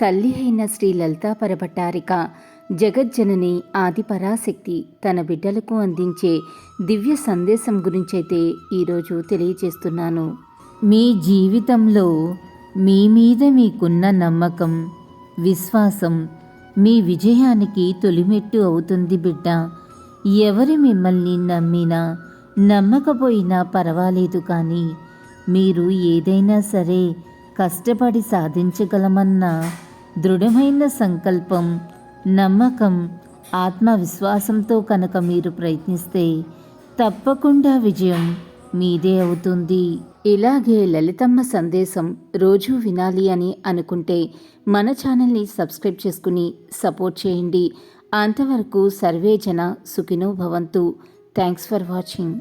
తల్లి అయిన శ్రీ లలితా పరభట్టారిక. జగజ్జనని ఆది పరాశక్తి తన బిడ్డలకు అందించే దివ్య సందేశం గురించైతే ఈరోజు తెలియజేస్తున్నాను. మీ జీవితంలో మీ మీద మీకున్న నమ్మకం విశ్వాసం మీ విజయానికి తొలిమెట్టు అవుతుంది బిడ్డ. ఎవరు మిమ్మల్ని నమ్మినా నమ్మకపోయినా పర్వాలేదు కానీ మీరు ఏదైనా సరే కష్టపడి సాధించగలమన్నా దృఢమైన సంకల్పం నమ్మకం ఆత్మవిశ్వాసంతో కనుక మీరు ప్రయత్నిస్తే తప్పకుండా విజయం మీదే అవుతుంది. ఇలాగే లలితమ్మ సందేశం రోజూ వినాలి అని అనుకుంటే మన ఛానల్ని సబ్స్క్రైబ్ చేసుకుని సపోర్ట్ చేయండి. అంతవరకు సర్వే జన సుఖినో భవంతు. Thanks for watching.